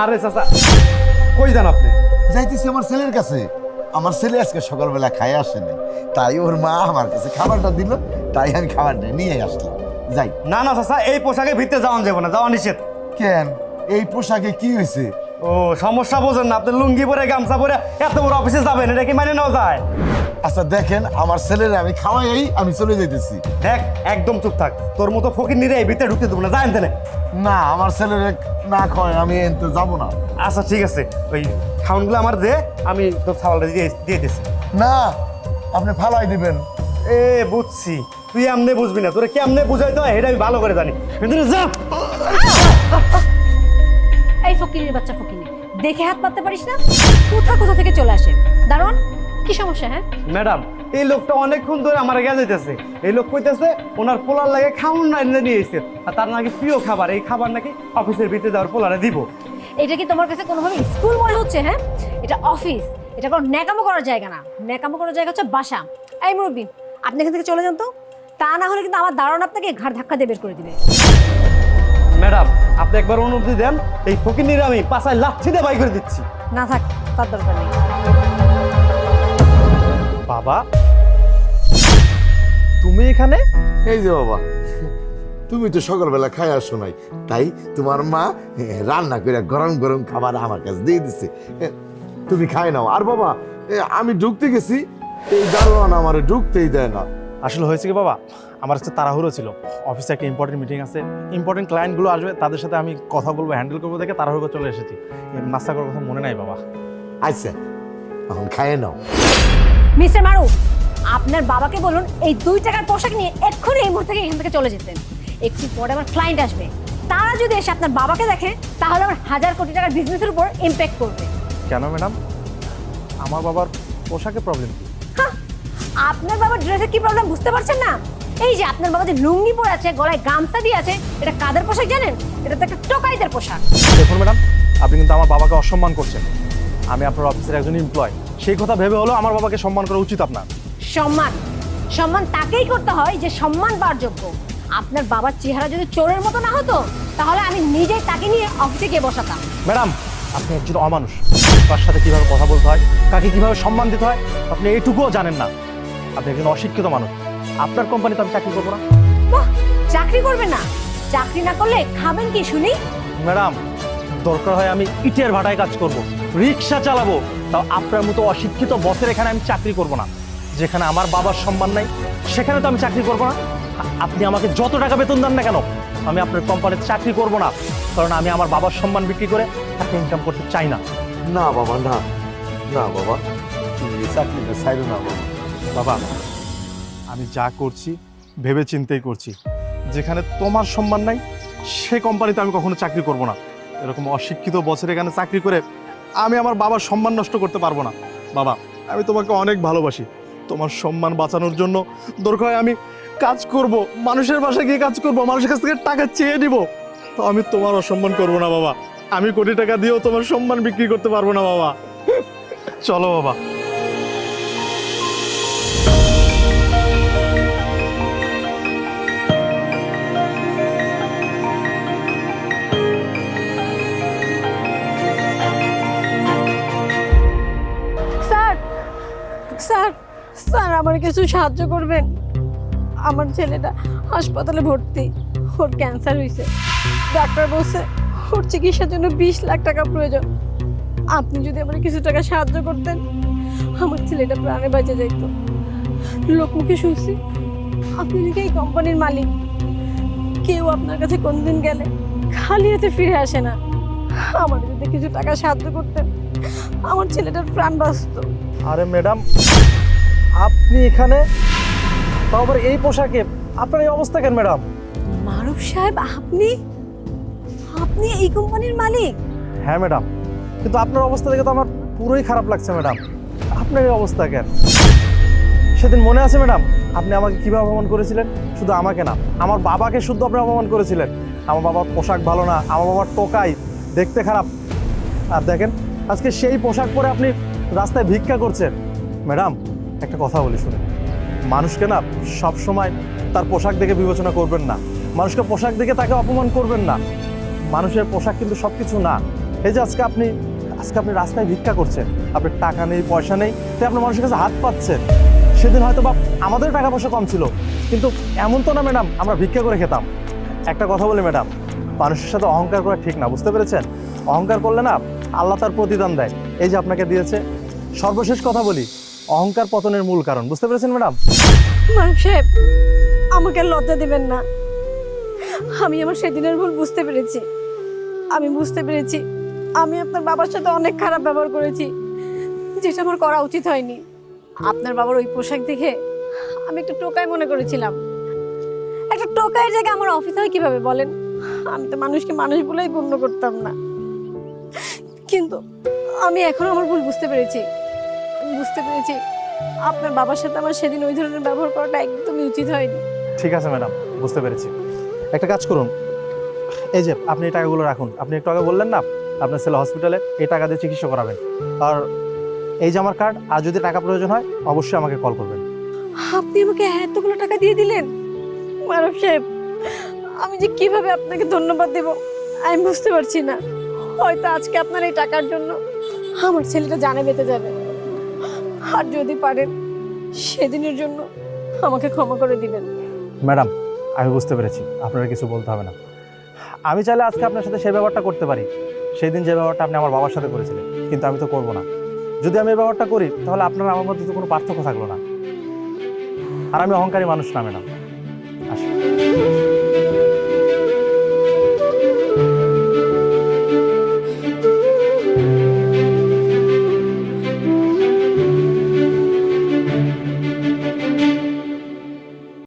আরে চাচা কই যান আপনি? যাইতেছি আমার ছেলের কাছে। আমার ছেলে আজকে সকালবেলা খাই আসে নাই। তাই ওর মা আমার কাছে খাবারটা দিল তাই আমি খাবারটা নিয়ে আসলাম। যাই। না না চাচা এই পোশাকে ভিতরে যাওয়া যাব না যাওয়া নিষেধ। কেন? এই পোশাকে কি হয়েছে? ও সমস্যা বোঝেন না আপনি লুঙ্গি পরে গামছা পরে এত বড় অফিসে যাবেন এটা কি মানে নেওয়া যায়? আচ্ছা দেখেন আমার ছেলের আমি খাওয়াই আমি চলে যাইতেছি। দেখ একদম চুপ থাক। তোর মতো ফকির নিরে এই ভিতরে ঢুকতে দেবো না জানেন তেনে না। আমার ছেলের না খাওয়াই আমি এনতে যাব না। আচ্ছা ঠিক আছে। ওই খাউনগুলো আমার দে আমি তোর ছাওয়ালটা দিয়ে দিয়ে দিছি না আপনি ফালাই দিবেন। এ বুঝছি। তুই এমনি বুঝবি না তোরে কেমনে বুঝাইতে হয় এটা আমি ভালো করে জানি। কিন্তু যা। এই ফকিরের বাচ্চা ফকিনি দেখে হাত পাততে পারিস না? কোথা কোথা থেকে চলে আসে? কি সমস্যা হ্যাঁ? ম্যাডাম এই লোকটা অনেকক্ষণ ধরে আমার গেছে যাইতেছে। এই লোক কইতেছে ওনার পোলার লাগে খাউন না এনে নিয়ে এসেছে। আর তার নাকি প্রিয় খাবার এই খাবার নাকি অফিসের ভিতরে যাওয়ার পোলারে দিব। এটা কি তোমার কাছে কোনোভাবে স্কুল মনে হচ্ছে হ্যাঁ? এটা অফিস এটা কোনো ন্যাকামো করার জায়গা না। ন্যাকামো করার জায়গা হচ্ছে বাসা। এই মুরব্বী আপনি এখান থেকে চলে যান তো। তা না হলে কিন্তু আমার দারুণ আপনাকে ঘাড় ধাক্কা দিয়ে বের করে দিবে। ম্যাডাম আপনি একবার অনুমতি দেন এই ফকির আমি পাশায় লাচ্ছি দিয়ে বাই করে দিচ্ছি। না থাক তার দরকার নেই। বাবা। তুমি এখানে? এই যে বাবা তুমি তো সকালবেলা খাই আসো নাই। তাই তোমার মা রান্না করে গরম গরম খাবার আমার কাছে দিয়ে দিছে। তুমি খাই নাও। আর বাবা আমি ঢুকতে গেছি এই দারোয়ান আমার ঢুকতেই দেয় না। আসলে হয়েছে কি বাবা? আমার কাছে তাড়াহুড়ো ছিল। অফিসে একটা ইম্পর্টেন্ট মিটিং আছে। ইম্পর্টেন্ট ক্লায়েন্টগুলো আসবে তাদের সাথে আমি কথা বলব হ্যান্ডেল করব দেখে তাড়াহুড়ো করে চলে এসেছি। নাস্তা করার কথা মনে নাই বাবা। আচ্ছা এখন খাইয়ে নাও। মিস্টার মারু আপনার বাবাকে বলুন এই দুই টাকার পোশাক নিয়ে এক্ষুনি এই মুহূর্তে এখান থেকে চলে যেতেন। একটু পরে আমার ক্লায়েন্ট আসবে। তারা যদি এসে আপনার বাবাকে দেখে তাহলে আমার হাজার কোটি টাকার বিজনেসের উপর ইম্প্যাক্ট করবে। কেন ম্যাডাম? আমার বাবার পোশাকে প্রবলেম কি? আপনার বাবার ড্রেসের কি প্রবলেম বুঝতে পারছেন না? এই যে আপনার বাবা যে লুঙ্গি পরে আছে গলায় গামছা দিয়ে আছে এটা কাদের পোশাক জানেন? এটা তো একটা টোকাইদের পোশাক। দেখুন ম্যাডাম আপনি কিন্তু আমার বাবাকে অসম্মান করছেন। আমি আপনার অফিসের একজন এমপ্লয় সেই কথা ভেবে হলো আমার বাবাকে সম্মান করা উচিত আপনার। সম্মান। সম্মান তাকেই করতে হয় যে সম্মান পাওয়ার যোগ্য। আপনার বাবার চেহারা যদি চোরের মতো না হতো তাহলে আমি নিজেই তাকে নিয়ে অফিসে গিয়ে বসাতাম। ম্যাডাম আপনি একজন অমানুষ। তার সাথে কীভাবে কথা বলতে হয় কাকে কীভাবে সম্মান দিতে হয় আপনি এইটুকুও জানেন না। আপনি একজন অশিক্ষিত মানুষ। আপনার কোম্পানিতে আমি চাকরি করব না। চাকরি করবে না। চাকরি না করলে খাবেন কি শুনি? ম্যাডাম দরকার হয় আমি ইটের ভাটায় কাজ করব। রিক্সা চালাবো। তাও আপনার মতো অশিক্ষিত বসের এখানে আমি চাকরি করব না। যেখানে আমার বাবার সম্মান নাই, সেখানে তো আমি চাকরি করব না। আপনি আমাকে যত টাকা বেতন দেন না কেন, আমি আপনার কোম্পানিতে চাকরি করব না। কারণ আমি আমার বাবার সম্মান বিক্রি করে টাকা ইনকাম করতে চাই না। না বাবা, না। না বাবা এই চাকরিটা ছাইরো না বাবা। বাবা, আমি যা করছি ভেবে চিন্তেই করছি। যেখানে তোমার সম্মান নাই, সে কোম্পানিতে আমি কখনো চাকরি করব না। এরকম অশিক্ষিত বছর এখানে চাকরি করে আমি আমার বাবার সম্মান নষ্ট করতে পারব না। বাবা, আমি তোমাকে অনেক ভালোবাসি। তোমার সম্মান বাঁচানোর জন্য দরকার হয় আমি কাজ করব। মানুষের বাসায় গিয়ে কাজ করব। মানুষের কাছ থেকে টাকা চেয়ে নিব। তো আমি তোমার অসম্মান করব না বাবা। আমি কোটি টাকা দিয়েও তোমার সম্মান বিক্রি করতে পারব না বাবা। চলো বাবা। স্যার, আমার কিছু সাহায্য করবেন? আমার ছেলেটা হাসপাতালে ভর্তি, ওর ক্যান্সার হয়েছে ডাক্তার বলছে, ওর চিকিৎসার জন্য বিশ লাখ টাকা প্রয়োজন। আপনি যদি আমার কিছু টাকা সাহায্য করতেন, আমার ছেলেটা প্রাণে বেঁচে যাইত। লোকমুখে শুনছি, আপনি নাকি এই কোম্পানির মালিক। কেউ আপনার কাছে কোনদিন গেলে খালি হাতে ফিরে আসে না। আমার যদি কিছু টাকা সাহায্য করতেন, আমার ছেলেটার প্রাণ বাঁচত। আরে ম্যাডাম আপনি এখানে? তাও আবার এই পোশাকে? আপনার এই অবস্থা কেন ম্যাডাম? মারুফ সাহেব আপনি? আপনি এই কোম্পানির মালিক? হ্যাঁ ম্যাডাম। কিন্তু আপনার অবস্থা দেখে তো আমার পুরোই খারাপ লাগছে ম্যাডাম। আপনার এই অবস্থা কেন? সেদিন মনে আছে ম্যাডাম আপনি আমাকে কীভাবে অপমান করেছিলেন? শুধু আমাকে না আমার বাবাকে শুদ্ধ আপনি অপমান করেছিলেন। আমার বাবার পোশাক ভালো না আমার বাবার টোকাই দেখতে খারাপ। আর দেখেন আজকে সেই পোশাক পরে আপনি রাস্তায় ভিক্ষা করছেন। ম্যাডাম একটা কথা বলি শুনে মানুষকে না সব সময় তার পোশাক দেখে বিবেচনা করবেন না। মানুষকে পোশাক দেখে তাকে অপমান করবেন না। মানুষের পোশাক কিন্তু সব কিছু না। এই যে আজকে আপনি আজকে আপনি রাস্তায় ভিক্ষা করছেন, আপনার টাকা নেই, পয়সা নেই, তাই আপনার মানুষের কাছে হাত পাচ্ছেন। সেদিন হয়তো বা আমাদের টাকা পয়সা কম ছিল। কিন্তু এমন তো না ম্যাডাম, আমরা ভিক্ষা করে খেতাম। একটা কথা বলি ম্যাডাম, মানুষের সাথে অহংকার করা ঠিক না, বুঝতে পেরেছেন? অহংকার করলে না আল্লাহ তার প্রতিদান দেয়। এই যে আপনাকে দিয়েছে, সর্বশেষ কথা বলি অহংকার পতনের মূল কারণ, বুঝতে পেরেছেন, ম্যাডাম? মানব সাহেব, আমাকে লজ্জা দেবেন না। আমি আমার সেদিনের ভুল বুঝতে পেরেছি। আমি বুঝতে পেরেছি, আমি আপনার বাবার সাথে অনেক খারাপ ব্যবহার করেছি। যেটা আমার করা উচিত হয়নি। আপনার বাবার ওই পোশাক দেখে আমি একটা টোকাই মনে করেছিলাম। একটা টোকাইয়ের জায়গায় আমার অফিস হয় কীভাবে বলেন? আমি তো মানুষকে মানুষ বলেই গণ্য করতাম না। কিন্তু আমি এখন আমার ভুল বুঝতে পেরেছি। বুঝতে পেরেছি। আপনার বাবার সাথে আমার সেদিন ওই ধরনের ব্যবহার করাটা একদমই উচিত হয়নি। ঠিক আছে ম্যাডাম বুঝতে পেরেছি। একটা কাজ করুন। এই যে আপনি এই টাকাগুলো রাখুন। আপনি একটু আগে বললেন না আপনার ছেলে হসপিটালে এই টাকা দিয়ে চিকিৎসা করাবেন। আর এই যে আমার কার্ড আর যদি টাকা প্রয়োজন হয় অবশ্যই আমাকে কল করবেন। আপনি আমাকে এতগুলো টাকা দিয়ে দিলেন? মানব সাহেব আমি যে কীভাবে আপনাকে ধন্যবাদ দেব আমি বুঝতে পারছি না। হয়তো আজকে আপনার এই টাকার জন্য আমার ছেলেটা জানে বেঁচে যাবে। আর যদি পারেন, সেদিনের জন্য আমাকে ক্ষমা করে দিবেন। ম্যাডাম, আমি বুঝতে পেরেছি। আপনারা কিছু বলতে হবে না। আমি চাইলে আজকে আপনার সাথে সেই ব্যবহারটা করতে পারি। সেই দিন যে ব্যবহারটা আপনি আমার বাবার সাথে করেছিলেন, কিন্তু আমি তো করব না। যদি আমি এই ব্যবহারটা করি, তাহলে আপনার আমার মধ্যে তো কোনো পার্থক্য থাকল না। আর আমি অহংকারী মানুষ না, ম্যাডাম।